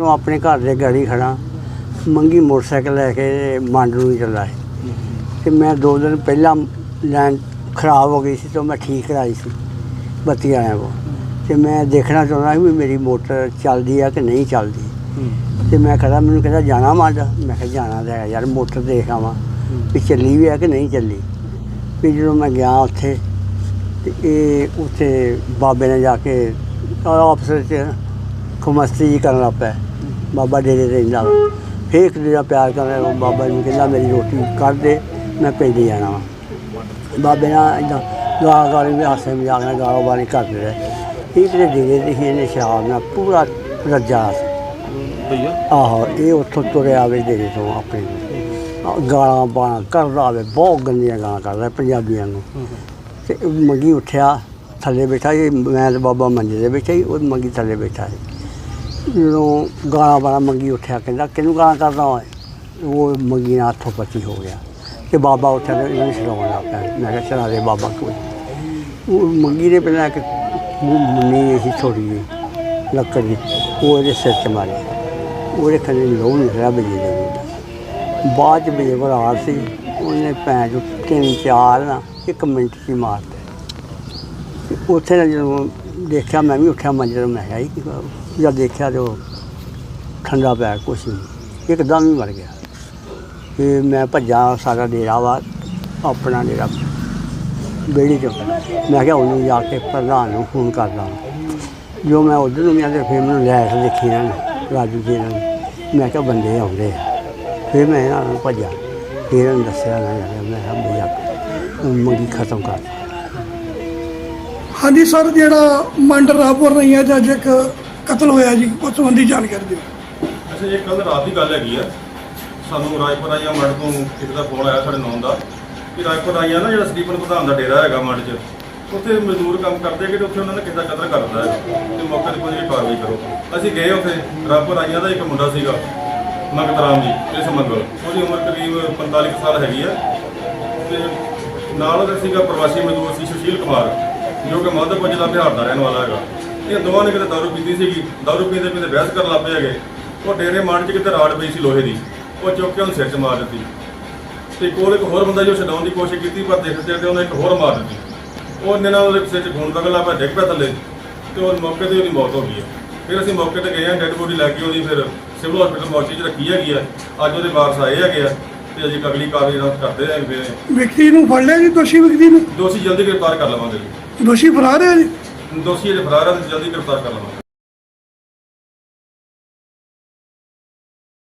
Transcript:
ਮੈਂ ਆਪਣੇ ਘਰ ਦੇ ਗਾੜੀ ਖੜਾ ਮੰਗੀ ਮੋਟਰਸਾਈਕਲ ਲੈ ਕੇ ਮੰਡ ਨੂੰ ਚੱਲਾ ਸੀ ਤੇ ਮੈਂ ਦੋ ਦਿਨ ਪਹਿਲਾਂ ਲੈਣ ਖਰਾਬ ਹੋ ਗਈ ਸੀ ਤਾਂ ਮੈਂ ਠੀਕ ਕਰਾਈ ਸੀ, ਬੱਤੀ ਆਇਆ ਕੋ ਤੇ ਮੈਂ ਦੇਖਣਾ ਚਾਹੁੰਦਾ ਸੀ ਵੀ ਮੇਰੀ ਮੋਟਰ ਚੱਲਦੀ ਆ ਕਿ ਨਹੀਂ ਚੱਲਦੀ। ਤੇ ਮੈਂ ਖੜਾ ਮੈਨੂੰ ਕਹਿੰਦਾ ਜਾਣਾ ਮੰਡ। ਮੈਂ ਕਿਹਾ ਜਾਣਾ ਤਾਂ ਹੈ ਯਾਰ, ਮੋਟਰ ਦੇਖ ਆਵਾਂ ਵੀ ਚੱਲੀ ਵੀ ਆ ਕਿ ਨਹੀਂ ਚੱਲੀ। ਵੀ ਜਦੋਂ ਮੈਂ ਗਿਆ ਉੱਥੇ, ਤੇ ਇਹ ਉੱਥੇ ਬਾਬੇ ਨੇ ਜਾ ਕੇ ਆਪਸ 'ਚ ਖੁਮਸਤੀ ਜੀ ਕਰਨ ਲੱਗ ਪਿਆ। ਬਾਬਾ ਡੇਰੇ ਰਹਿੰਦਾ ਵਾ। ਫਿਰ ਇੱਕ ਦਾ ਪਿਆਰ ਕਰਨ ਉਹ ਬਾਬਾ ਨੂੰ ਕਹਿੰਦਾ ਮੇਰੀ ਰੋਟੀ ਕੱਢ ਦੇ ਮੈਂ ਪਿੰਡ ਜਾਣਾ ਵਾ। ਬਾਬੇ ਨਾਲ ਇਦਾਂ ਗਾਲ ਗਾਲ ਵੀ ਹਾਸੇ ਮਜ਼ਾਕ ਨਾਲ ਗਾਲੋਂ ਬਾਰੀ ਕਰਦੇ ਰਹੇ। ਇਹ ਕਿਤੇ ਡੇਰੇ ਤੇ ਹੀ ਇਹਨੇ ਸ਼ਰਾਬ ਨਾਲ ਪੂਰਾ ਰੱਜਾ ਸੀ। ਭਈਆ? ਆਹੋ ਇਹ ਉੱਥੋਂ ਤੁਰਿਆ ਆਵੇ ਡੇਰੇ ਤੋਂ ਆਪਣੇ ਗਾਲਾਂ ਬਾਣਾ ਕਰਦਾ ਆਵੇ ਬਹੁਤ ਗੰਦੀਆਂ ਗਾਲਾਂ ਕਰਦਾ ਪੰਜਾਬੀਆਂ ਨੂੰ। ਤੇ ਮੰਗੀ ਉੱਠਿਆ ਥੱਲੇ ਬੈਠਾ ਸੀ ਮੈਂ ਤੇ ਬਾਬਾ ਮੰਜੇ ਦੇ ਬੈਠਾ ਸੀ ਉਹ ਮੰਗੀ ਥੱਲੇ ਬੈਠਾ ਸੀ। ਜਦੋਂ ਗਾਲਾਂ ਬਾਣਾ ਮੰਗੀ ਉੱਠਿਆ ਕਹਿੰਦਾ, ਕਿਹਨੂੰ ਗਾਲਾਂ ਕਰਦਾ ਓਏ? ਉਹ ਮੰਗੀ ਨਾਲ ਹੱਥੋਂ ਪੱਚੀ ਹੋ ਗਿਆ ਤੇ ਬਾਬਾ ਉੱਠਿਆ ਤੇ ਇਹਨੂੰ ਛਡਾਉਣ ਲੱਗ ਪਿਆ। ਮੈਂ ਕਿਹਾ, ਚਲਾ ਦੇ ਬਾਬਾ, ਕੋਈ ਉਹ ਮੰਗੀ ਦੇ ਪਹਿਲਾਂ ਇੱਕ ਮੁੰਨੀ ਸੀ, ਛੋਟੀ ਜਿਹੀ ਲੱਕੜ ਦੀ, ਉਹ ਇਹਦੇ ਸਿਰ 'ਚ ਮਾਰੀ। ਉਹਦੇ ਖੰਨੇ ਲੋਹ ਨਿਕਲਿਆ ਬਜੇ ਦੇ ਬਾਅਦ ਚ ਬਜੇ ਕੋਲ ਆ ਸੀ, ਉਹਨੇ ਭੈਣ ਚੋਂ ਤਿੰਨ ਚਾਰ ਨਾ ਇੱਕ ਮਿੰਟ 'ਚ ਹੀ ਮਾਰਤੇ ਉੱਥੇ ਨਾ ਜਦੋਂ ਦੇਖਿਆ, ਮੈਂ ਵੀ ਉੱਠਿਆ ਮੰਜੇ ਮੈਂ ਕਿਹਾ, ਇਹ ਕੀ ਜਦ ਦੇਖਿਆ ਤੇ ਉਹ ਠੰਡਾ ਪੈ ਕੁਛ ਨਹੀਂ। ਇੱਕਦਮ ਹੀ ਮਰ ਗਿਆ। ਤੇ ਮੈਂ ਭੱਜਾ ਸਾਡਾ ਡੇਰਾ ਵਾ, ਆਪਣਾ ਡੇਰਾ ਬੇੜੀ ਚੋਂ। ਮੈਂ ਕਿਹਾ ਉਹਨੂੰ ਜਾ ਕੇ ਪ੍ਰਧਾਨ ਨੂੰ ਫੋਨ ਕਰਦਾ। ਜੋ ਮੈਂ ਉਧਰ ਨੂੰ ਗਿਆ ਤੇ ਫਿਰ ਮੈਨੂੰ ਲੈਟ ਦੇਖੀ ਇਹਨਾਂ ਨੇ, ਰਾਜੂ ਜੀ ਇਹਨਾਂ ਨੇ। ਮੈਂ ਕਿਹਾ ਬੰਦੇ ਆਉਂਦੇ ਆ। ਫਿਰ ਮੈਂ ਇਹਨਾਂ ਨੂੰ ਭੱਜਾ ਫਿਰ ਇਹਨਾਂ ਨੂੰ ਦੱਸਿਆ, ਮੈਂ ਕਿਹਾ ਮੈਂ ਕਿਹਾ ਭਈਆ ਮੰਗੀ ਖਤਮ ਕਰ। ਹਾਂਜੀ ਸਰ, ਜਿਹੜਾ ਮੰਡ ਰਾਪੁਰ ਨਹੀਂ ਹੈ ਜੱਜ ਇੱਕ ਕਤਲ ਹੋਇਆ ਜੀ, ਉਸ ਸੰਬੰਧੀ ਜਾਣਕਾਰੀ ਦਿਓ। ਅੱਛਾ, ਇਹ ਕੱਲ ਰਾਤ ਦੀ ਗੱਲ ਹੈਗੀ ਆ। ਸਾਨੂੰ ਰਾਜਪੁਰ ਆਈਆ ਮੜ ਤੋਂ ਕਿਸੇ ਦਾ ਫੋਨ ਆਇਆ ਸਾਡੇ ਨੌਂ ਦਾ। ਕਿ ਰਾਜਪੁਰ ਆਈਆ ਨਾ ਜਿਹੜਾ ਸਟੀਫਨ ਪ੍ਰਧਾਨ ਦਾ ਡੇਰਾ ਹੈਗਾ ਮੜ 'ਚ, ਉੱਥੇ ਮਜ਼ਦੂਰ ਕੰਮ ਕਰਦੇ ਕਿ ਉੱਥੇ ਉਹਨਾਂ ਨੇ ਕਿਸੇ ਦਾ ਕਤਲ ਕਰਦਾ ਹੈ? ਤੇ ਮੌਕੇ ਤੇ ਕੋਈ ਕਾਰਵਾਈ ਕਰੋ। ਅਸੀਂ ਗਏ ਉੱਥੇ, ਰਾਜਪੁਰ ਆਈਆ ਦਾ ਇੱਕ ਮੁੰਡਾ ਸੀਗਾ, ਮੰਗਤ ਰਾਮ ਜੀ ਇਸ ਮੰਗਲ ਉਹਦੀ ਉਮਰ ਕਰੀਬ 45 ਕੁ ਸਾਲ ਹੈਗੀ ਆ। ਤੇ ਨਾਲ ਉਹਦਾ ਸੀਗਾ ਪ੍ਰਵਾਸੀ ਮਜ਼ਦੂਰ ਸੀ ਸੁਸ਼ੀਲ ਕੁਮਾਰ, ਜੋ ਕਿ ਮਾਧੋਪੁਰ ਜ਼ਿਲ੍ਹਾ ਬਿਹਾਰ ਦਾ ਰਹਿਣ ਵਾਲਾ ਹੈਗਾ। ਇਹ ਦੋਵਾਂ ਨੇ ਕਿਤੇ ਦਾਰੂ ਪੀਤੀ ਸੀਗੀ ਦਾਰੂ ਪੀਂਦੇ ਪੀਂਦੇ ਬਹਿਸ ਕਰਨ ਲੱਗ ਪਏ ਹੈਗੇ। ਉਹ ਡੇਰੇ ਮਾਰਨ 'ਚ ਕਿਤੇ ਰਾੜ ਪਈ ਸੀ ਲੋਹੇ ਦੀ। ਉਹ ਚੁੱਕ ਕੇ ਉਹਨੂੰ ਸਿਰ 'ਚ ਮਾਰ ਦਿੱਤੀ। ਤੇ ਕੋਲ ਇੱਕ ਹੋਰ ਬੰਦਾ ਜੋ ਛਡਾਉਣ ਦੀ ਕੋਸ਼ਿਸ਼ ਕੀਤੀ ਪਰ ਦੇਖਦੇ ਤੇ ਉਹਨੇ ਇੱਕ ਹੋਰ ਮਾਰ ਦਿੱਤੀ। ਉਹ ਨੇ ਨਾਲ ਉਹਦੇ ਸਿਰ 'ਚ ਖੂਨ ਵਗਣ ਲੱਗ ਪਿਆ ਡਿੱਗ ਪਿਆ ਥੱਲੇ। ਤੇ ਉਹ ਮੌਕੇ ਤੇ ਉਹਦੀ ਮੌਤ ਹੋ ਗਈ ਹੈ। ਫਿਰ ਅਸੀਂ ਮੌਕੇ ਤੇ ਗਏ ਹਾਂ ਡੈੱਡ ਬੋਡੀ ਲੈ ਕੇ ਉਹਦੀ ਫਿਰ ਸਿਵਲ ਹਸਪੀਟਲ ਮੋਰਚੀ 'ਚ ਰੱਖੀ ਹੈਗੀ ਆ ਅੱਜ ਉਹਦੇ ਵਾਰਸ ਆਏ ਹੈਗੇ ਆ ਤੇ ਅਜੇ ਅਗਲੀ ਕਾਰਵਾਈ ਨਾਲ ਕਰਦੇ ਹੈਗੇ ਵਿਅਕਤੀ ਨੂੰ ਫੜ ਲਿਆ ਜੀ ਦੋਸ਼ੀ ਵਿਅਕਤੀ ਨੂੰ? ਦੋਸ਼ੀ ਜਲਦੀ ਗ੍ਰਿਫਤਾਰ ਕਰ ਲਵਾਂਗੇ ਜੀ। ਦੋਸ਼ੀ ਫਰਾਰ ਹੈ ਜੀ? ਦੋਸ਼ੀ ਅਜੇ ਫਰਾਰ ਆ ਤੇ ਜਲਦੀ ਗ੍ਰਿਫਤਾਰ ਕਰ ਲਵਾਂਗੇ।